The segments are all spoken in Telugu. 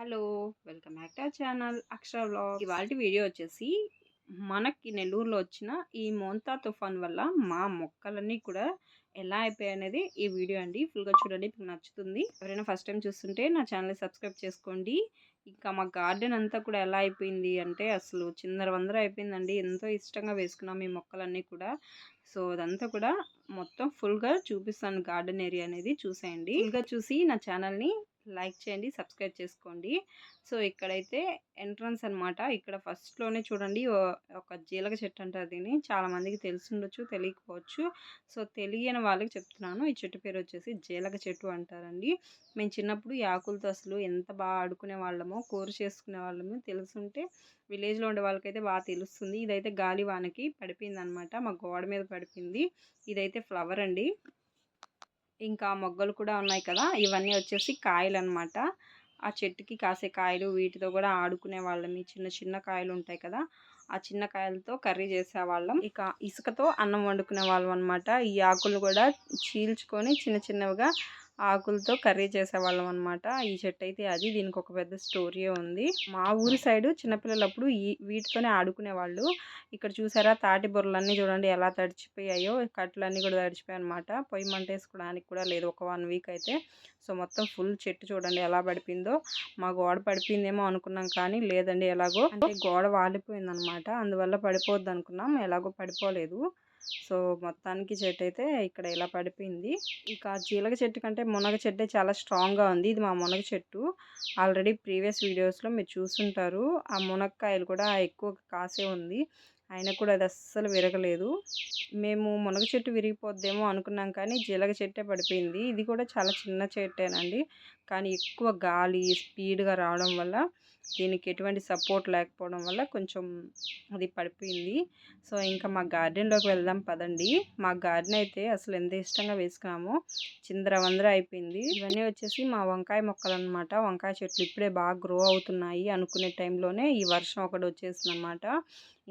Hello welcome back to channel Akshara vlog ఇవాళ వీడియో వచ్చేసి మనకి నెల్లూరులో వచ్చిన ఈ మోంతా తుఫాన్ వల్ల మా మొక్కలన్నీ కూడా ఎలా అయిపోయాయి అనేది ఈ వీడియో అండి. ఫుల్గా చూడండి మీకు నచ్చుతుంది. ఎవరైనా ఫస్ట్ టైం చూస్తుంటే నా ఛానల్ని సబ్స్క్రైబ్ చేసుకోండి. ఇంకా మా గార్డెన్ అంతా కూడా ఎలా అయిపోయింది అంటే అసలు చిందర వందర అయిపోయిందండి. ఎంతో ఇష్టంగా వేసుకున్నాం ఈ మొక్కలన్నీ కూడా. సో అదంతా కూడా మొత్తం ఫుల్గా చూపిస్తాను గార్డెన్ ఏరియా అనేది చూసేయండి. ఫుల్గా చూసి నా ఛానల్ని లైక్ చేయండి సబ్స్క్రైబ్ చేసుకోండి. సో ఇక్కడైతే ఎంట్రన్స్ అనమాట ఇక్కడ ఫస్ట్లోనే చూడండి ఒక జీలక చెట్టు అంటారు దీన్ని. చాలామందికి తెలిసి తెలియకపోవచ్చు. సో తెలియని వాళ్ళకి చెప్తున్నాను. ఈ చెట్టు పేరు వచ్చేసి జీలక చెట్టు అంటారండి. మేము చిన్నప్పుడు ఈ ఆకులతో అసలు ఎంత బాగా ఆడుకునే వాళ్ళమో కూర చేసుకునే వాళ్ళము తెలుసుంటే విలేజ్లో ఉండే వాళ్ళకైతే బాగా తెలుస్తుంది. ఇదైతే గాలి వానకి పడిపోయింది అనమాట మా గోడ మీద పడిపోయింది. ఇదైతే ఫ్లవర్ అండి. ఇంకా మొగ్గలు కూడా ఉన్నాయి కదా ఇవన్నీ వచ్చేసి కాయలు అనమాట ఆ చెట్టుకి కాసే కాయలు వీటితో కూడా ఆడుకునే వాళ్ళం. ఈ చిన్న చిన్న కాయలు ఉంటాయి కదా ఆ చిన్న కాయలతో కర్రీ చేసేవాళ్ళం. ఇక ఇసుకతో అన్నం వండుకునే వాళ్ళం అనమాట ఈ ఆకులు కూడా చీల్చుకొని చిన్న చిన్నవిగా ఆకులతో కర్రీ చేసేవాళ్ళం అనమాట ఈ చెట్టు అయితే అది దీనికి ఒక పెద్ద స్టోరీ ఉంది. మా ఊరి సైడ్ చిన్నపిల్లలప్పుడు ఈ వీటితోనే ఆడుకునే వాళ్ళు ఇక్కడ చూసారా తాటి బొర్రలన్నీ చూడండి ఎలా తడిచిపోయాయో కట్లన్నీ కూడా తడిచిపోయాయి అనమాట పొయ్యి మంట వేసుకోవడానికి కూడా లేదు ఒక వన్ వీక్ అయితే. సో మొత్తం ఫుల్ చెట్టు చూడండి ఎలా పడిపోయిందో. మా గోడ పడిపోయిందేమో అనుకున్నాం కానీ లేదండి ఎలాగో. అంటే గోడ వాలిపోయింది అనమాట అందువల్ల పడిపోద్ది అనుకున్నాం ఎలాగో పడిపోలేదు. సో మొత్తానికి చెట్టు అయితే ఇక్కడ ఇలా పడిపోయింది. ఇక జీలక చెట్టు కంటే మునగ చెట్టు చాలా స్ట్రాంగ్గా ఉంది. ఇది మా మునగ చెట్టు. ఆల్రెడీ ప్రీవియస్ వీడియోస్లో మీరు చూసుంటారు. ఆ మునక్కాయలు కూడా ఎక్కువ కాసే ఉంది. అయినా కూడా అది అస్సలు విరగలేదు. మేము మునగ చెట్టు విరిగిపోద్దేమో అనుకున్నాం కానీ జీలక చెట్టే పడిపోయింది. ఇది కూడా చాలా చిన్న చెట్టేనండి. కానీ ఎక్కువ గాలి స్పీడ్గా రావడం వల్ల దీనికి ఎటువంటి సపోర్ట్ లేకపోవడం వల్ల కొంచెం అది పడిపోయింది. సో ఇంకా మా గార్డెన్లోకి వెళ్దాం పదండి. మా గార్డెన్ అయితే అసలు ఎంత ఇష్టంగా వేసుకున్నామో చిందర వందర అయిపోయింది. ఇవన్నీ వచ్చేసి మా వంకాయ మొక్కలు అనమాట వంకాయ చెట్లు ఇప్పుడే బాగా గ్రో అవుతున్నాయి అనుకునే టైంలోనే ఈ వర్షం ఒకటి వచ్చేసింది అనమాట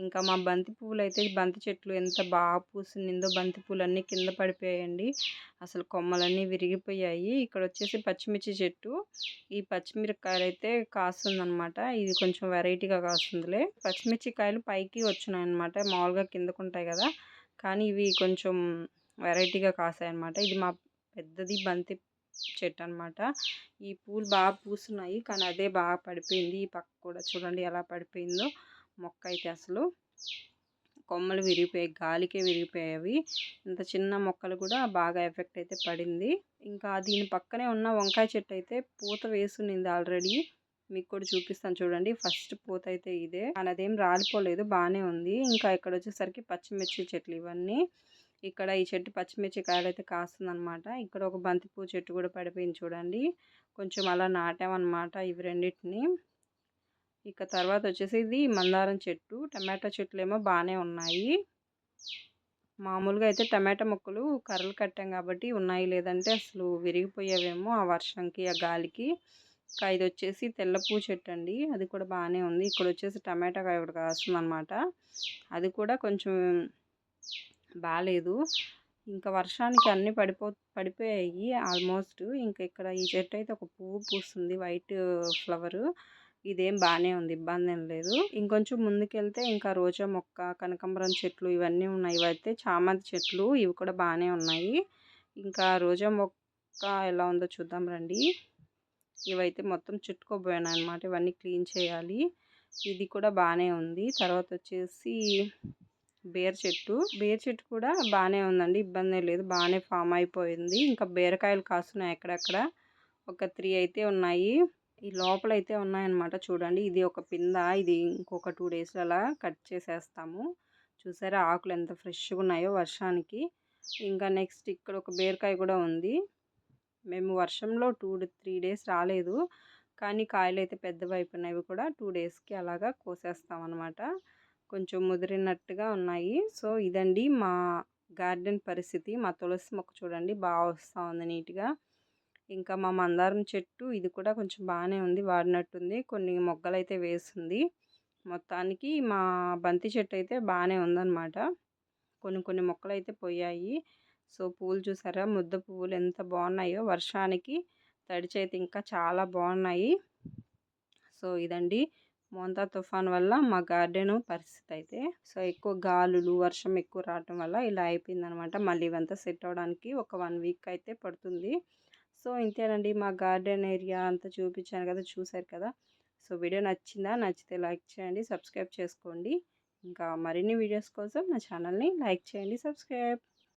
ఇంకా మా బంతి పువ్వులు అయితే బంతి చెట్లు ఎంత బాగా పూసిందో బంతి పూలన్నీ అన్నీ కింద పడిపోయాయండి. అసలు కొమ్మలన్నీ విరిగిపోయాయి. ఇక్కడ వచ్చేసి పచ్చిమిర్చి చెట్టు. ఈ పచ్చిమిరపకాయలు అయితే కాస్తుందనమాట ఇది కొంచెం వెరైటీగా కాస్తుందిలే. పచ్చిమిర్చి కాయలు పైకి వచ్చినాయి అనమాట మామూలుగా కిందకు ఉంటాయి కదా. కానీ ఇవి కొంచెం వెరైటీగా కాసాయి అనమాట ఇది మా పెద్దది బంతి చెట్టు అనమాట ఈ పూలు బాగా పూస్తున్నాయి కానీ అదే బాగా పడిపోయింది. ఈ పక్క కూడా చూడండి ఎలా పడిపోయిందో. మొక్క అయితే అసలు కొమ్మలు విరిగిపోయాయి గాలికే విరిగిపోయాయి. ఇంత చిన్న మొక్కలు కూడా బాగా ఎఫెక్ట్ అయితే పడింది. ఇంకా దీని పక్కనే ఉన్న వంకాయ చెట్టు అయితే పూత వేసునింది ఆల్రెడీ. మీకు కూడా చూపిస్తాను చూడండి. ఫస్ట్ పూత అయితే ఇదే. కానీ అదేం రాలిపోలేదు బాగానే ఉంది. ఇంకా ఇక్కడ వచ్చేసరికి పచ్చిమిర్చి చెట్లు ఇవన్నీ. ఇక్కడ ఈ చెట్టు పచ్చిమిర్చి కాయలు అయితే కాస్తుందనమాట ఇక్కడ ఒక బంతిపూ చెట్టు కూడా పడిపోయింది చూడండి. కొంచెం అలా నాటామన్నమాట ఇవి రెండింటిని. ఇక తర్వాత వచ్చేసి ఇది మందారం చెట్టు. టమాటా చెట్లు ఏమో బాగానే ఉన్నాయి. మామూలుగా అయితే టమాటా మొక్కలు కర్రలు కట్టాం కాబట్టి ఉన్నాయి. లేదంటే అసలు విరిగిపోయేవేమో ఆ వర్షంకి ఆ గాలికి. ఇంకా ఇది వచ్చేసి తెల్లపూ చెట్టు అండి. అది కూడా బాగానే ఉంది. ఇక్కడ వచ్చేసి టమాటా కాయ ఒకటి కాస్తుందన్నమాట. అది కూడా కొంచెం బాగాలేదు ఇంకా వర్షానికి అన్నీ పడిపో పడిపోయాయి ఆల్మోస్ట్. ఇంకా ఇక్కడ ఈ చెట్టు అయితే ఒక పువ్వు పూస్తుంది. White flower. ఇదేం బాగానే ఉంది ఇబ్బంది ఏం లేదు. ఇంకొంచెం ముందుకెళ్తే ఇంకా రోజా మొక్క కనకాంబరం చెట్లు ఇవన్నీ ఉన్నాయి. ఇవైతే చామంతి చెట్లు ఇవి కూడా బాగానే ఉన్నాయి. ఇంకా రోజా మొక్క ఎలా ఉందో చూద్దాం రండి. ఇవైతే మొత్తం చుట్టుకోబోయాను అనమాట ఇవన్నీ క్లీన్ చేయాలి. ఇది కూడా బాగానే ఉంది. తర్వాత వచ్చేసి బేర్ చెట్టు. బేర్ చెట్టు కూడా బాగానే ఉందండి ఇబ్బంది లేదు. బాగానే ఫామ్ అయిపోయింది. ఇంకా బీరకాయలు కాస్తున్నాయి ఎక్కడెక్కడ ఒక త్రీ అయితే ఉన్నాయి. ఈ లోపల అయితే ఉన్నాయన్నమాట చూడండి. ఇది ఒక పింద ఇది ఇంకొక టూ డేస్లో అలా కట్ చేసేస్తాము. చూసారా ఆకులు ఎంత ఫ్రెష్గా ఉన్నాయో వర్షానికి. ఇంకా నెక్స్ట్ ఇక్కడ ఒక బీరకాయ కూడా ఉంది. మేము వర్షంలో టూ త్రీ డేస్ రాలేదు. కానీ కాయలు అయితే పెద్దవి అయిపోయినవి కూడా టూ డేస్కి అలాగా కోసేస్తాం అనమాట కొంచెం ముదిరినట్టుగా ఉన్నాయి. సో ఇదండి మా గార్డెన్ పరిస్థితి. మా తులసి మొక్క చూడండి బాగా వస్తూ ఉంది నీట్గా. ఇంకా మా మందారం చెట్టు ఇది కూడా కొంచెం బాగానే ఉంది వాడినట్టుంది. కొన్ని మొగ్గలు అయితే వేస్తుంది మొత్తానికి మా బంతి చెట్టు అయితే బాగానే ఉందన్నమాట. కొన్ని కొన్ని మొక్కలు అయితే పోయాయి. సో పూలు చూసారా? ముద్ద పువ్వులు ఎంత బాగున్నాయో. వర్షానికి తడిచైతే ఇంకా చాలా బాగున్నాయి. సో ఇదండి మోంతా తుఫాన్ వల్ల మా గార్డెన్ పరిస్థితి అయితే. సో ఎక్కువ గాలులు వర్షం ఎక్కువ రావటం వల్ల ఇలా అయిపోయింది అనమాట మళ్ళీ ఇవంతా సెట్ అవడానికి ఒక వన్ వీక్ అయితే పడుతుంది. సో ఇంతేనండి. మా గార్డెన్ ఏరియా అంతా చూపించాను కదా చూశారు కదా. సో వీడియో నచ్చిందా? నచ్చితే లైక్ చేయండి సబ్స్క్రైబ్ చేసుకోండి. ఇంకా మరిన్ని వీడియోస్ కోసం నా ఛానల్ని లైక్ చేయండి సబ్స్క్రైబ్.